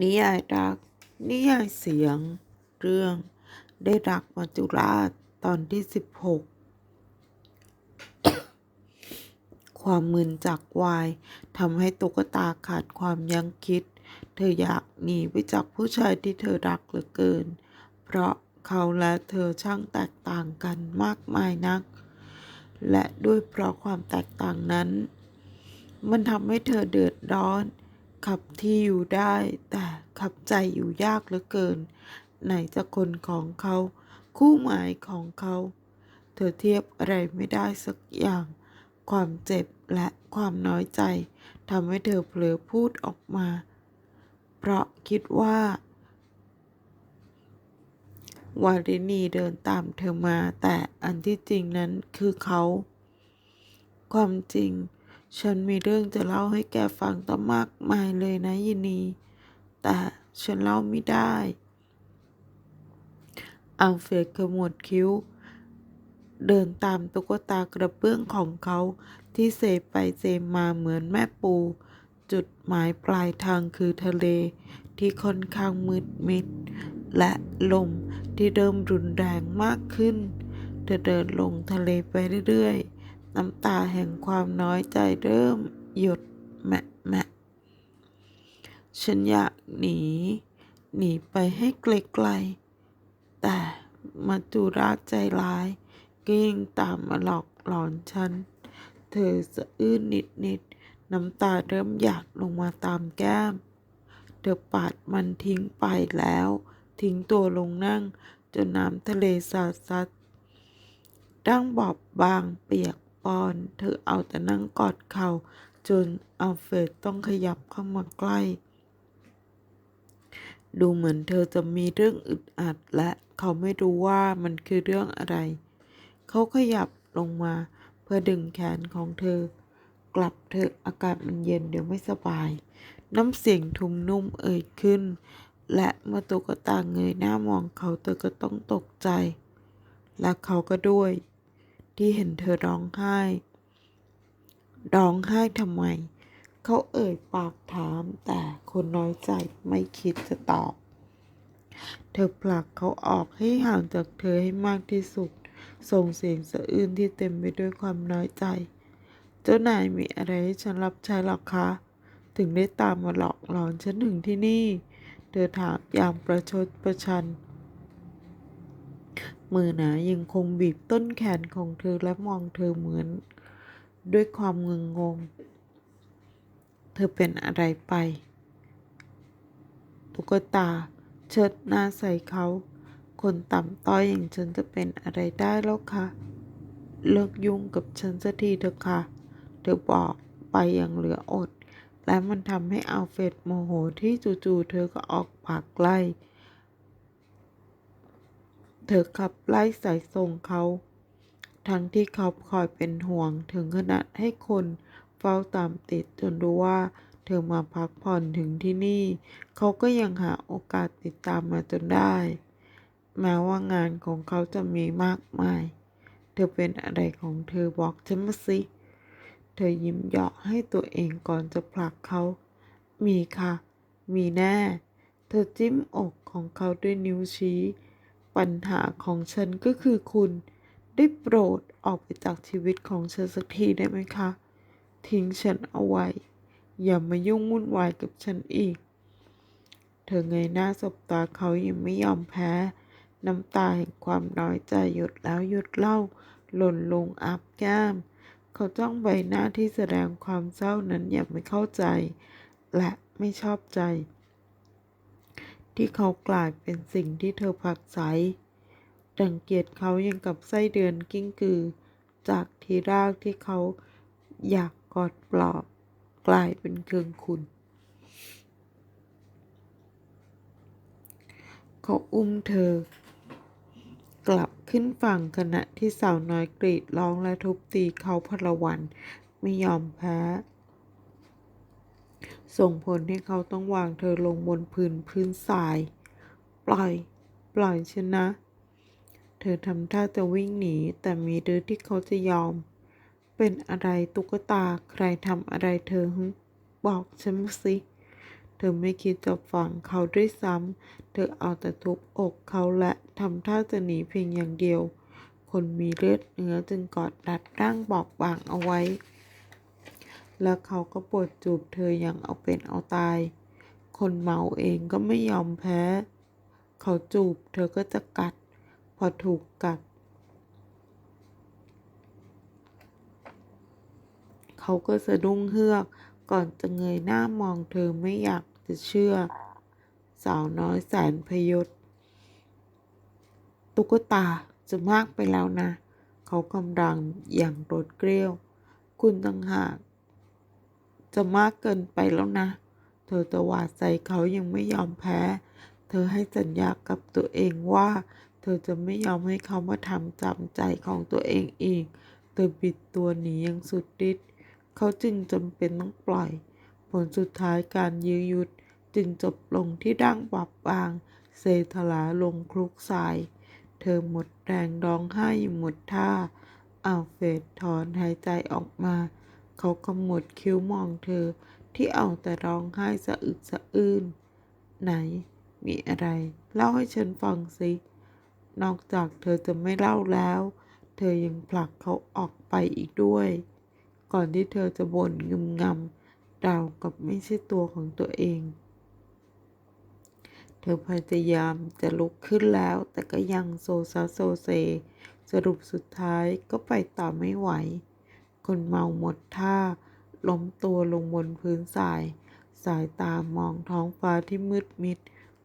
นิยายรัก นิยายเสียง เรื่อง ได้รักมัจจุราช ตอนที่สิบหกความมึนจากวายทำให้ตุ๊กตาขาดความยั้งคิด เธออยากหนีไปจากผู้ชายที่เธอรักเหลือเกิน เพราะเขาและเธอช่างแตกต่างกันมากมายนัก และด้วยเพราะความแตกต่างนั้น มันทำให้เธอเดือดร้อน ขับที่อยู่ได้ แต่ขับใจอยู่ยากเหลือเกิน ไหนจะคนของเขา คู่หมายของเขา เธอเทียบอะไรไม่ได้สักอย่าง ความเจ็บและความน้อยใจทำให้เธอเผลอพูดออกมา เพราะคิดว่าวารินีเดินตามเธอมา แต่อันที่จริงนั้นคือเขา ความจริง ฉันมีเรื่องจะเล่าให้แกฟังตั้งมากมายเลยนะยินี แต่ฉันเล่าไม่ได้ อัลเฟรดขมวดคิ้ว เดินตามตุ๊กตากระเบื้องของเขาที่เซไปเซมาเหมือนแม่ปู จุดหมายปลายทางคือทะเลที่ค่อนข้างมืดมิด และลมที่เริ่มรุนแรงมากขึ้น เธอเดินลงทะเลไปเรื่อยๆ น้ำตาแห่งความน้อยใจเริ่มหยดแมะแมะฉันอยากหนี หนีไปให้ไกลๆ แต่มาจุราชใจร้ายก็ยังตามมาหลอกหลอนฉัน เธอสะอื้นนิดๆ น้ำตาเริ่มหยาดลงมาตามแก้ม เธอปาดมันทิ้งไปแล้ว ทิ้งตัวลงนั่ง จนน้ำทะเลสาดซัดดั้งบอบบางเปียก ปอน เธอเอาแต่นั่งกอดเข่าจนอัลเฟรดต้องขยับเข้ามาใกล้ ดูเหมือนเธอจะมีเรื่องอึดอัดและเขาไม่รู้ว่ามันคือเรื่องอะไร เขาขยับลงมาเพื่อดึงแขนของเธอ กลับเถออากาศมันเย็นเดี๋ยวไม่สบาย น้ำเสียงทุ้มนุ่มเอ่ยขึ้น และเมื่อตุ๊กตาเงยหน้ามองเขาเธอก็ต้องตกใจ และเขาก็ด้วย ที่เห็นเธอร้องไห้ ร้องไห้ทำไม เขาเอ่ยปากถามแต่คนน้อยใจไม่คิดจะตอบ เธอผลักเขาออกให้ห่างจากเธอให้มากที่สุด ส่งเสียงสะอื้นที่เต็มไปด้วยความน้อยใจ เจ้านายมีอะไรให้ฉันรับใช้หรอคะ ถึงได้ตามมาหลอกหลอนฉันถึงที่นี่ เธอถามอย่างประชดประชัน มือหนายังคงบีบต้นแขนของเธอและมองเธอเหมือน ด้วยความงึงงง เธอเป็นอะไรไป ตุ๊กตาเชิดหน้าใส่เขา คนต่ำต้อยอย่างฉันจะเป็นอะไรได้แล้วคะเลิกยุ่งกับฉันสักทีเถอะค่ะ เธอบอกไปอย่างเหลืออด และมันทำให้อัลเฟรดโมโหที่จู่ๆเธอก็ออกปากไล่ เธอขับไล่สายส่งเขา ทั้งที่เขาคอยเป็นห่วงถึงขนาดให้คนเฝ้าตามติดจนรู้ว่า เธอมาพักผ่อนถึงที่นี่ เขาก็ยังหาโอกาสติดตามมาจนได้ แม้ว่างานของเขาจะมีมากมาย เธอเป็นอะไรของเธอบอกฉันมาสิ เธอยิ้มเยาะให้ตัวเองก่อนจะผลักเขา มีค่ะ มีแน่ เธอจิ้มอกของเขาด้วยนิ้วชี้ ปัญหาของฉันก็คือคุณ ได้โปรดออกไปจากชีวิตของฉันสักทีได้ไหมคะ ทิ้งฉันเอาไว้ อย่ามายุ่งวุ่นวายกับฉันอีก เธอเงยหน้าสบตาเขายังไม่ยอมแพ้ น้ำตาแห่งความน้อยใจหยดแล้วหยดเล่า หล่นลงอาบแก้ม เขาจ้องใบหน้าที่แสดงความเศร้านั้นอย่างไม่เข้าใจ และไม่ชอบใจ ที่เขากลายเป็นสิ่งที่เธอผลักไสรังเกียจเขายังกับไส้เดือนกิ้งกือ จากทีแรกที่เขาอยากกอดปลอบ กลายเป็นเคืองคุณ เขาอุ้มเธอ กลับขึ้นฝั่งขณะที่สาวน้อยกรีดร้องและทุบตีเขาพลวัน ไม่ยอมแพ้ ส่งผลให้เขาต้องวางเธอลงบนพื้นพื้นทราย ปล่อย ปล่อยฉันนะ เธอทำท่าจะวิ่งหนี แต่มีหรือที่เขาจะยอม เป็นอะไรตุ๊กตาใครทำอะไรเธอหึบอกฉันสิ เธอไม่คิดจะฟังเขาด้วยซ้ำ เธอเอาแต่ทุบอกเขาและทำท่าจะหนีเพียงอย่างเดียว คนมีเลือดเนื้อจึงกอดรัดร่างบอบบางเอาไว้ แล้วเขาก็ปวดจูบเธออย่างเอาเป็นเอาตาย คนเมาเองก็ไม่ยอมแพ้ เขาจูบเธอก็จะกัด พอถูกกัด เขาก็สะดุ้งเฮือก ก่อนจะเงยหน้ามองเธอไม่อยากจะเชื่อ สาวน้อยแสนพยศ ตุ๊กตาจะมากไปแล้วนะ เขากำลังอย่างโดดเกลี้ยว คุณต่างหาก จะมากเกินไปแล้วนะ เธอตวาดใส่เขายังไม่ยอมแพ้ เธอให้สัญญากับตัวเองว่า เธอจะไม่ยอมให้เขามาทำจำใจของตัวเองอีก เธอบิดตัวหนีอย่างสุดฤทธิ์เขาจึงจำเป็นต้องปล่อย ผลสุดท้ายการยื้อยุดจึงจบลงที่ดั้งบอบบาง เซทลาลงคลุกทราย เธอหมดแรงร้องไห้หมดท่าอัลเฟรดถอนหายใจออกมา เขาขมวดคิ้วมองเธอที่เอาแต่ร้องไห้สะอึกสะอื้น ไหน มีอะไร เล่าให้ฉันฟังสิ นอกจากเธอจะไม่เล่าแล้ว เธอยังผลักเขาออกไปอีกด้วย ก่อนที่เธอจะบ่นงึมงำราวกับไม่ใช่ตัวของตัวเอง เธอพยายามจะลุกขึ้นแล้ว แต่ก็ยังโซซาโซเซ สรุปสุดท้ายก็ไปต่อไม่ไหว คนเมาหมดท่า ล้มตัวลงบนพื้นทราย สายตามองท้องฟ้าที่มืดมิด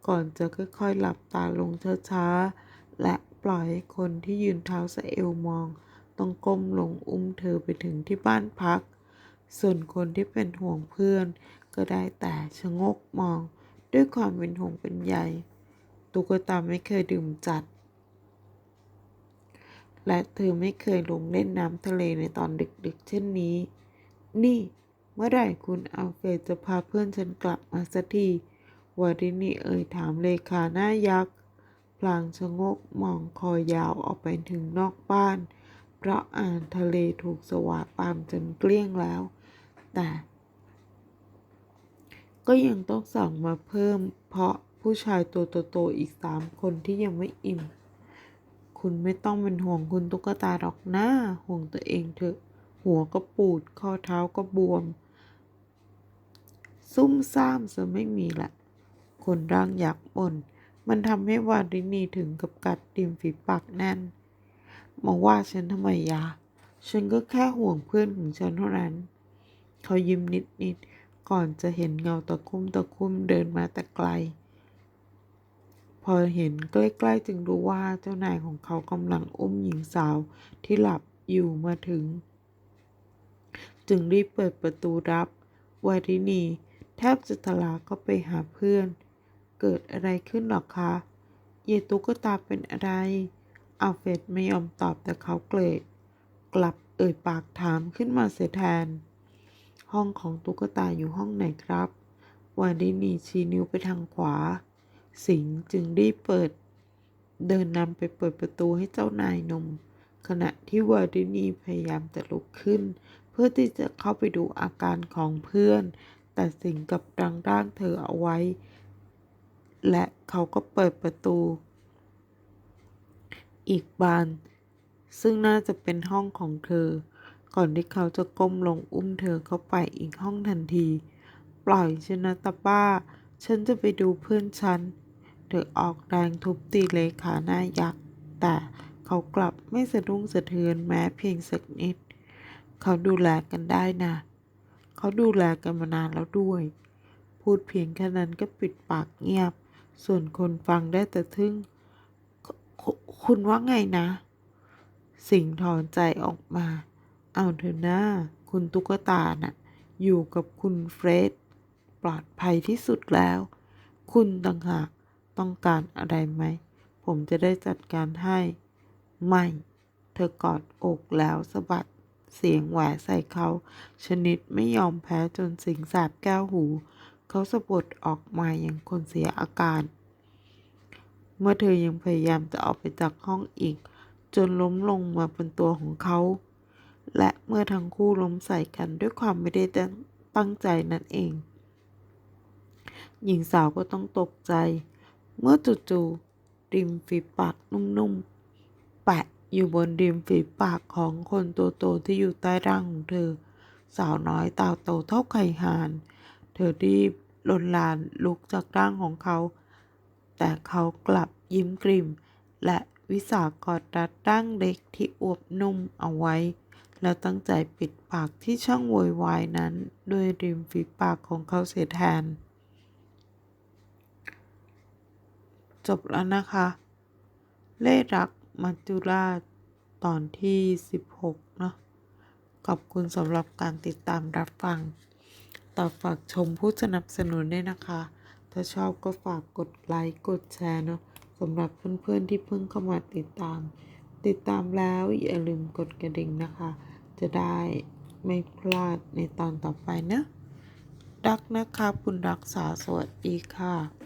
ก่อนจะค่อยๆหลับตาลงช้าๆ และปล่อยให้คนที่ยืนเท้าสะเอวมอง ต้องก้มลงอุ้มเธอไปถึงที่บ้านพัก ส่วนคนที่เป็นห่วงเพื่อน ก็ได้แต่ชะงกมอง ด้วยความเป็นห่วงเป็นใยตุ๊กตาไม่เคยดื่มจัด และเธอไม่เคยลงเล่นน้ำทะเลในตอนดึกๆ เช่นนี้ นี่ เมื่อไหร่คุณอัลเฟรดจะพาเพื่อนฉันกลับมาสักทีวารินีเอ่ยถามเลขาหน้ายักษ์ พลางชะงกมองคอยาวออกไปถึงนอกบ้าน เพราะอ่านทะเลถูกสวาปามจนเกลี้ยงแล้ว แต่ ก็ยังต้องสั่งมาเพิ่ม เพราะผู้ชายตัวโตๆอีกสามคนที่ยังไม่อิ่ม คุณไม่ต้องเป็นห่วงคุณตุ๊กตาหรอกนะห่วงตัวเองเถอะ หัวก็ปูด ข้อเท้าก็บวม ซุ่มซ่ามจะไม่มีละคนร่างอยากบ่นมันทำให้วารินีถึงกับกัดริมฝีปากแน่นมาว่าฉันทำไมยา ฉันก็แค่ห่วงเพื่อนของฉันเท่านั้น เขายิ้มนิดๆ ก่อนจะเห็นเงาตะคุ่มตะคุ่มเดินมาแต่ไกล อเห็นใกล้ๆจึงรู้ว่าเจ้านายของเขากำลังอุ้มหญิงสาวที่หลับอยู่มาถึง จึงรีบเปิดประตูรับวารินีแทบจะทะลาก็ไปหาเพื่อน เกิดอะไรขึ้นหรอคะ เยตุกตาเป็นอะไรอัลเฟรดไม่ยอมตอบแต่เขาเกรดกลับเอ่ยปากถามขึ้นมาเสียแทน ห้องของตุ๊กตาอยู่ห้องไหนครับวารินีชี้นิ้วไปทางขวา สิงห์จึงรีบเปิด เดินนำไปเปิดประตูให้เจ้านายนม ขณะที่วารินีพยายามจะลุกขึ้น เพื่อที่จะเข้าไปดูอาการของเพื่อน แต่สิงห์กับดังร่างเธอเอาไว้ และเขาก็เปิดประตู อีกบาน ซึ่งน่าจะเป็นห้องของเธอ ก่อนที่เขาจะก้มลงอุ้มเธอเข้าไปอีกห้องทันที ปล่อยฉันนะตาป้า ฉันจะไปดูเพื่อนฉัน เธอออกแรงทุบตีเลขาหน้ายักษ์ แต่เขากลับไม่สะดุ้งสะเทือนแม้เพียงสักนิด เขาดูแลกันได้นะ เขาดูแลกันมานานแล้วด้วย พูดเพียงแค่นั้นก็ปิดปากเงียบ ส่วนคนฟังได้แต่ทึ่งคคุณว่าไงนะ สิงถอนใจออกมา เอาเถอะนะคุณตุ๊กตาน่ะ อยู่กับคุณเฟรด ปลอดภัยที่สุดแล้ว คุณต่างหากต้องการอะไรไหม ผมจะได้จัดการให้ ไม่ เธอกอดอกแล้วสะบัดเสียงแหวใส่เขา ชนิดไม่ยอมแพ้จนสิงแสบแก้วหู เขาสะบัดออกมาอย่างคนเสียอาการ เมื่อเธอยังพยายามจะออกไปจากห้องอีก จนล้มลงมาบนตัวของเขา และเมื่อทั้งคู่ล้มใส่กันด้วยความไม่ได้ตั้งใจนั่นเอง หญิงสาวก็ต้องตกใจ เมื่อจู่ๆริมฝีปากนุ่มๆ แปะอยู่บนริมฝีปากของคนตัวโตที่อยู่ใต้ร่างของเธอ สาวน้อยตาโตเท่าไข่ห่าน เธอรีบลนลานลุกจากร่างของเขา แต่เขากลับยิ้มกริม และวิสากอดรัดร่างเล็กที่อวบนุ่มเอาไว้ แล้วตั้งใจปิดปากที่ช่องโวยวายนั้น ด้วยริมฝีปากของเขาเสียแทน จบแล้วนะคะ เล่รักมัจจุราชตอนที่ 16 เนาะขอบคุณสำหรับการติดตามรับฟัง ต่อฝากชมผู้สนับสนุนด้วยนะคะ ถ้าชอบก็ฝากกดไลค์ กดแชร์เนาะสำหรับเพื่อนๆที่เพิ่งเข้ามาติดตาม ติดตามแล้วอย่าลืมกดกระดิ่งนะคะ จะได้ไม่พลาดในตอนต่อไปนะ รักนะคะคุณรักษาสวัสดีค่ะ